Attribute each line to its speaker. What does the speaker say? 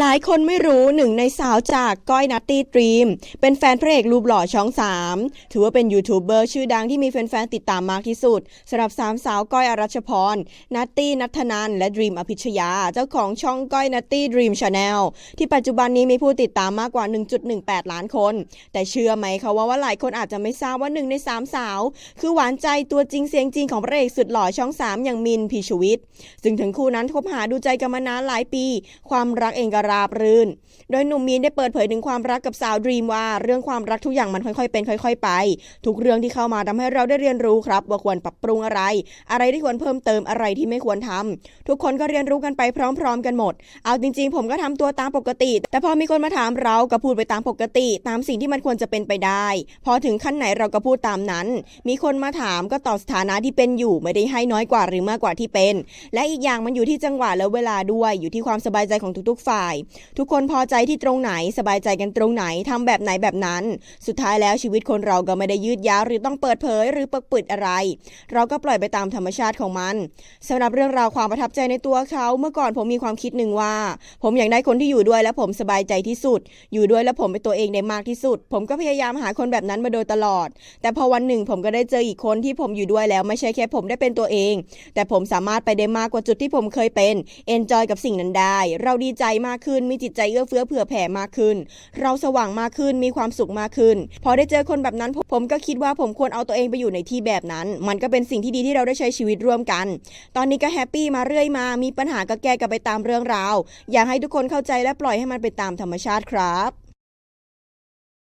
Speaker 1: หลายคนไม่รู้หนึ่งในสาวจากก้อยนัตตี้ดรีม เป็นแฟนพระเอกรูปหล่อช่อง 3 ถือว่าเป็นยูทูบเบอร์ชื่อดังที่มีแฟนๆติดตามมากที่สุดสำหรับสามสาวก้อยอรัชพรนัตตี้นัทนันและดรีมอภิชยา เจ้าของช่องก้อยนัตตี้ดรีมชาแนลที่ปัจจุบันนี้มีผู้ติดตามมากกว่า 1.18 ล้านคน แต่เชื่อไหมคะว่าว่าหลายคนอาจจะไม่ทราบว่าหนึ่งในสามสาว คือหวานใจตัวจริงเสียงจริงของพระเอกสุดหล่อช่อง 3 อย่างมินพีชวิทย์ซึ่งถึงคู่นั้นคบหาดูใจกันมานานหลายปี ความรักเองก็ราบรื่น โดยหนุ่มมีนได้เปิดเผยถึงความรักกับสาวดรีมว่าเรื่องความรักทุกอย่างมันค่อยๆเป็นค่อย ๆ ไป ทุกเรื่องที่เข้ามาทำให้เราได้เรียนรู้ครับ ว่าควรปรับปรุงอะไร อะไรที่ควรเพิ่มเติมอะไรที่ไม่ควรทำทุกคนก็เรียนรู้กันไปพร้อม ๆ กันหมด เอาจริง ๆ ผมก็ทำตัวตามปกติ แต่พอมีคนมาถามเราก็พูดไปตามปกติ ตามสิ่งที่มันควรจะเป็นไปได้ พอถึงขั้นไหนเราก็พูดตามนั้น มีคนมาถามก็ตอบสถานะที่เป็นอยู่ไม่ได้ให้น้อยกว่าหรือมากกว่าที่เป็น และอีกอย่างมันอยู่ที่จังหวะและเวลาด้วย อยู่ที่ความสบายใจของทุกๆ ฝ่ายทุกคนพอใจที่ตรงไหนสบายใจกันตรงไหนทำแบบไหนแบบนั้น สุดท้ายแล้วชีวิตคนเราก็ไม่ได้ยืดยาวหรือต้องเปิดเผยหรือปกปิดอะไร เราก็ปล่อยไปตามธรรมชาติของมันสำหรับเรื่องราวความประทับใจในตัวเขาเมื่อก่อนผมมีความคิดหนึ่งว่า ผมอยากได้คนที่อยู่ด้วยและผมสบายใจที่สุด อยู่ด้วยและผมเป็นตัวเองได้มากที่สุด ผมก็พยายามหาคนแบบนั้นมาโดยตลอด แต่พอวันหนึ่งผมก็ได้เจออีกคนที่ผมอยู่ด้วยแล้วไม่ใช่แค่ผมได้เป็นตัวเอง แต่ผมสามารถไปได้มากกว่าจุดที่ผมเคยเป็นเอนจอยกับสิ่งนั้นได้ เราดีใจมากขึ้น มีจิตใจเอื้อเฟื้อเผื่อแผ่มากขึ้น เราสว่างมากขึ้นมีความสุขมากขึ้น พอได้เจอคนแบบนั้นผมผมก็คิดว่าผมควรเอาตัวเองไปอยู่ในที่แบบนั้น มันก็เป็นสิ่งที่ดีที่เราได้ใช้ชีวิตร่วมกัน ตอนนี้ก็แฮปปี้มาเรื่อยมา มีปัญหาก็แก้กันไปตามเรื่องราว อยากให้ทุกคนเข้าใจและปล่อยให้มันไปตามธรรมชาติครับ